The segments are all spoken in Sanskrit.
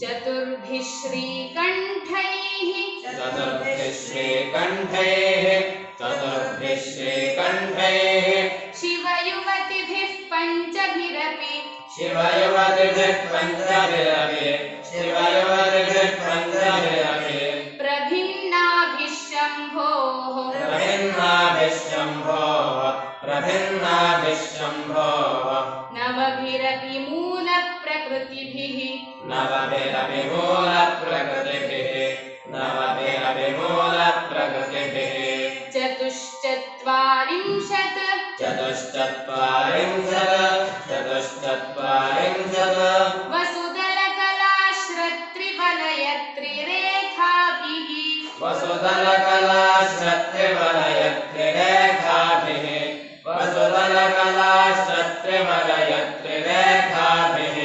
चतुर्भिः श्रीकण्ठैः चतुर्भिः श्रीकण्ठैः चतुर्भिः श्रीकण्ठैः शिवयुवतिभिः पञ्चभिरपि। शिवयुवतिभिः पञ्चभिरपि। शिवयुवतिभिः पञ्चभिरपि। प्रभिन्नाभिः शम्भोः। प्रभिन्नाभिः शम्भोः। प्रभिन्नाभिः शम्भोः। वसुदलकलाश्रत्रिवलयत्रिरेखाभिः वसुदलकलाश्रत्रिवलयत्रिरेखाभिः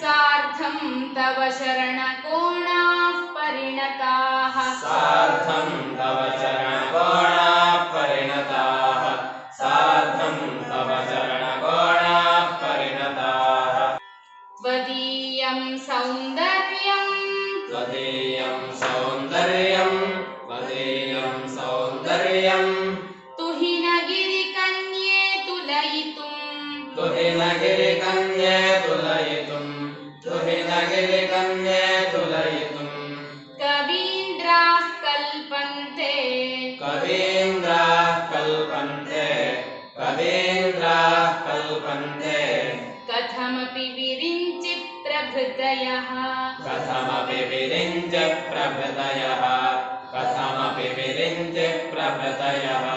सार्धं तव शरणकोणाः परिणताः। सार्धं तव चरणकोणाः तुहिनगिरिकन्ये तुलयितुं तुहिनगिरिकन्ये तुलयितुं कवीन्द्राः कल्पन्ते कवीन्द्राः कल्पन्ते कवीन्द्राः कल्पन्ते कथमपि विरिञ्चि प्रभृतयः कथमपि विरिञ्च प्रभृतयः कथमपि विरिञ्च प्रभृतयः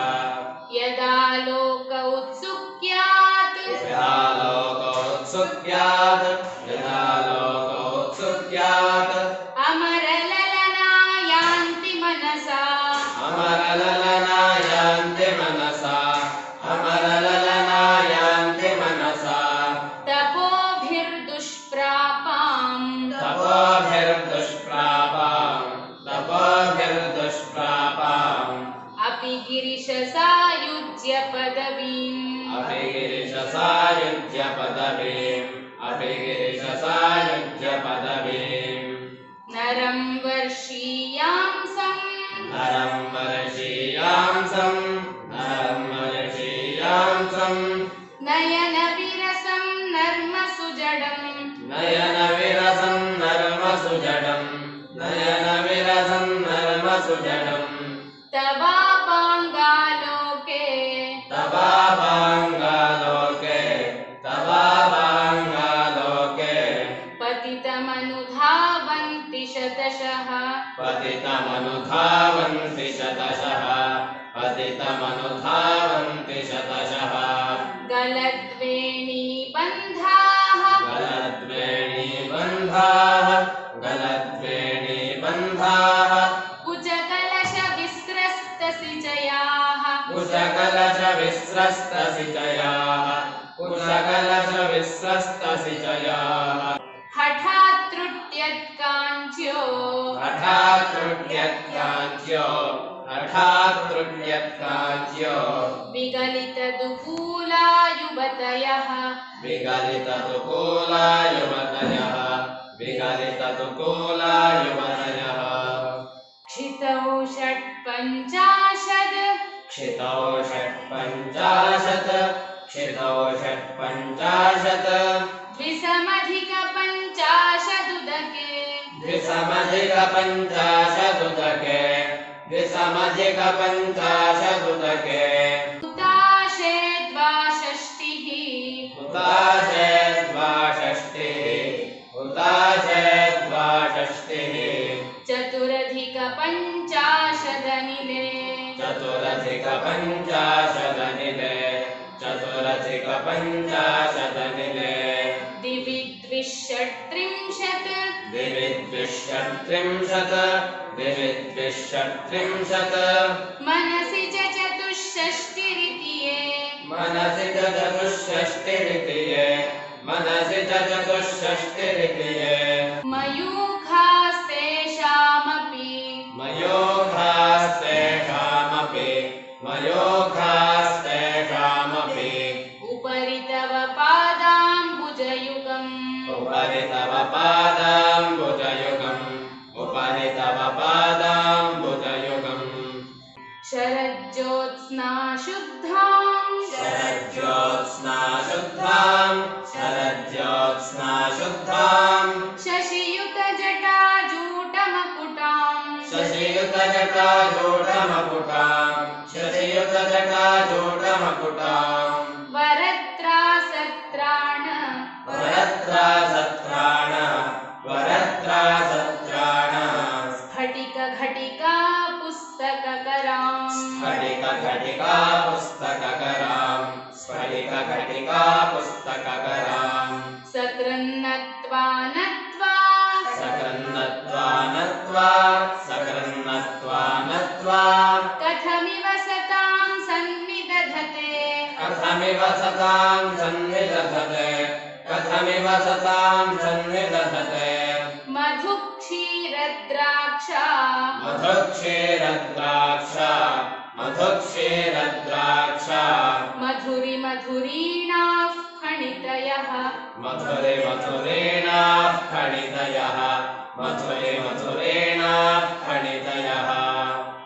पदवीम्। गिरिशसायुज्य पदवीम् अपि गिरिशसायुज्य पदवीम् नरं वर्षीयांसम् नरं वर्षीयांसम् नरं वर्षीयांसम् नयनविरसं नर्मसुजडम् नयनविरसं नर्मसुजडम् नयनविरसं नर्मसुजडम् पतितमनुधावन्ति शतशः। पतितमनुधावन्ति शतशः। पतितमनुधावन्ति शतशः। गलद्वेणीबन्धाः गलद्वेणीबन्धाः गलद्वेणीबन्धाः कुचकलशविस्रस्तसिचयाः कुशकलशविस्रस्तसिचयाः कुशकलशविस्रस्तसिचयाः हठात्रुड्यत्काञ्च्यो हठात्रुड्यत्काञ्च्यो विगलितदुकूला युवतयः विगलिततुकूला युवतयः विगलिततुकूला युवतयः क्षितौ षट्पञ्चाशद् क्षितौ षट्पञ्चाशत् क्षितौ षट्पञ्चाशत् द्विसमधिकपञ्चाशदुदके। द्विसमधिकपञ्चाशदुदके अधिकपञ्चाशतके उदाशे द्वाषष्टिः। उदाशे द्वाषष्टिः। उदाशे द्वाषष्टिः। चतुरधिकपञ्चाशदनिले। चतुरधिकपञ्चाशदनिले। चतुरधिकपञ्चाशदनिले। दिवि द्विषट् द्विषट्त्रिंशत् द्विषट्त्रिंशत् मनसि च चतुष्षष्टिरितिये। मनसि च चतुष्षष्टिरितिये। मनसि च चतुष्षष्टिरितिये। शुद्धा शरद्य स्नाशुद्धा शशियुत जटा जूटमपुटा शशियुत जटाजोडमपुटा शशियुत जटाजोडमपुटा वरत्रा सत्राणा वरत्रा सत्राणा घटिका पुस्तक करा घटिका पुस्तक पुस्तककराम् सकृन्नत्वा नत्वा सकन्नत्वा नत्वा सकन्नत्वा नत्वा। कथमिव सतां सन्निदधते। कथमिव सतां सन्निदधते कथमिव सतां सन्निदधते। मधुक्षीरद्राक्षा। मधुक्षीरद्राक्षा मधुक्षीरद्राक्षा मधुरिमधुरीणाः खणितयः मधुरे मधुरेणाः खणितयः मधुरे मधुरे